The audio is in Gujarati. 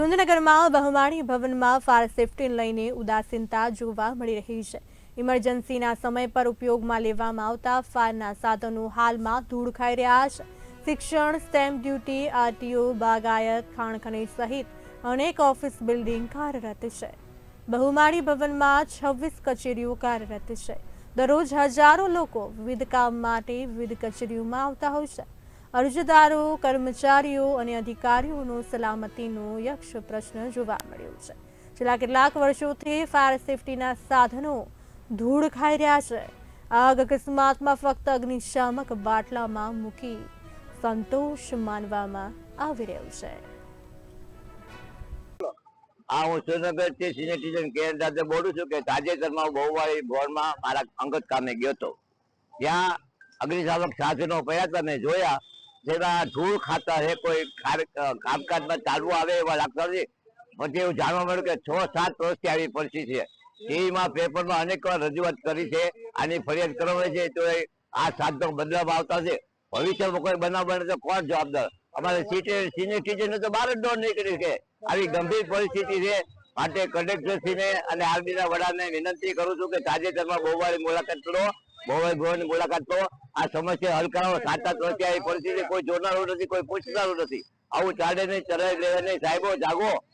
સુરેન્દ્રનગરમાં બહુમાળી ભવનમાં ફાયર સેફટીને લઈને ઉદાસીનતા જોવા મળી રહી છે. ઇમરજન્સીના સમય પર ઉપયોગમાં લેવામાં આવતા ફાયરના સાધનો હાલમાં ધૂળ ખાઈ રહ્યા છે. શિક્ષણ, સ્ટેમ્પ ડ્યુટી, આરટીઓ, બાગાયત ખાણ ખનીજ સહિત અનેક ઓફિસ બિલ્ડિંગ કાર્યરત છે. બહુમાળી ભવનમાં છવ્વીસ કચેરીઓ કાર્યરત છે. દરરોજ હજારો લોકો વિવિધ કામ માટે વિવિધ કચેરીઓમાં આવતા હોય છે. અરજદારો, કર્મચારીઓ અને અધિકારીઓનો સલામતીનો યક્ષ પ્રશ્ન જોવા મળ્યો છે. છેલ્લા કેટલાક વર્ષોથી ફાયર સેફટીના સાધનો ધૂળ ખાઈ રહ્યા છે. આગ અકસ્માતમાં ફક્ત અગ્નિશામક બાટલામાં મૂકી સંતોષ માનવામાં આવી રહ્યો છે. આ હું સુરેન્દ્રનગરથી સિનિયર સિટીઝન કેર દાદા બોલું છું કે તાજેતરમાં બહુવાળી બોર્ડમાં મારા અંગત કામે ગયો હતો. ત્યાં અગ્નિશામક સાધનો પડ્યા હતા મેં જોયા જેમાં ધૂળ ખાતા છે કોઈ કામકાજમાં ચાલવું આવે એવા લાગતા નથી પછી એવું જાણવા મળ્યું કે છ સાત વર્ષથી આવી પરિસ્થિતિ છે. ટીવીમાં, પેપરમાં અનેક વાર રજૂઆત કરી છે. આની ફરિયાદ કરવાની છે, તો આ સાધનો બદલામાં આવતા છે. ભવિષ્યમાં કોઈ બનાવ બને તો કોણ જવાબદાર? અમારે સિનિયર સિટીઝન તો બહાર જ દોડ નીકળી છે. આવી ગંભીર પરિસ્થિતિ છે. માટે કલેક્ટરશ્રીને અને આરબી ના વડાને વિનંતી કરું છું કે તાજેતરમાં બહુવાળી મુલાકાત લો. બહુવાળી ભવનની મુલાકાત તો આ સમસ્યા હલ કરાવો. સાત ત્રણ પરિસ્થિતિ. કોઈ જોનારું નથી, કોઈ પૂછનારું નથી. આવું ચાલે નહીં ચલાવી લેવા નહીં. સાહેબો, જાગો.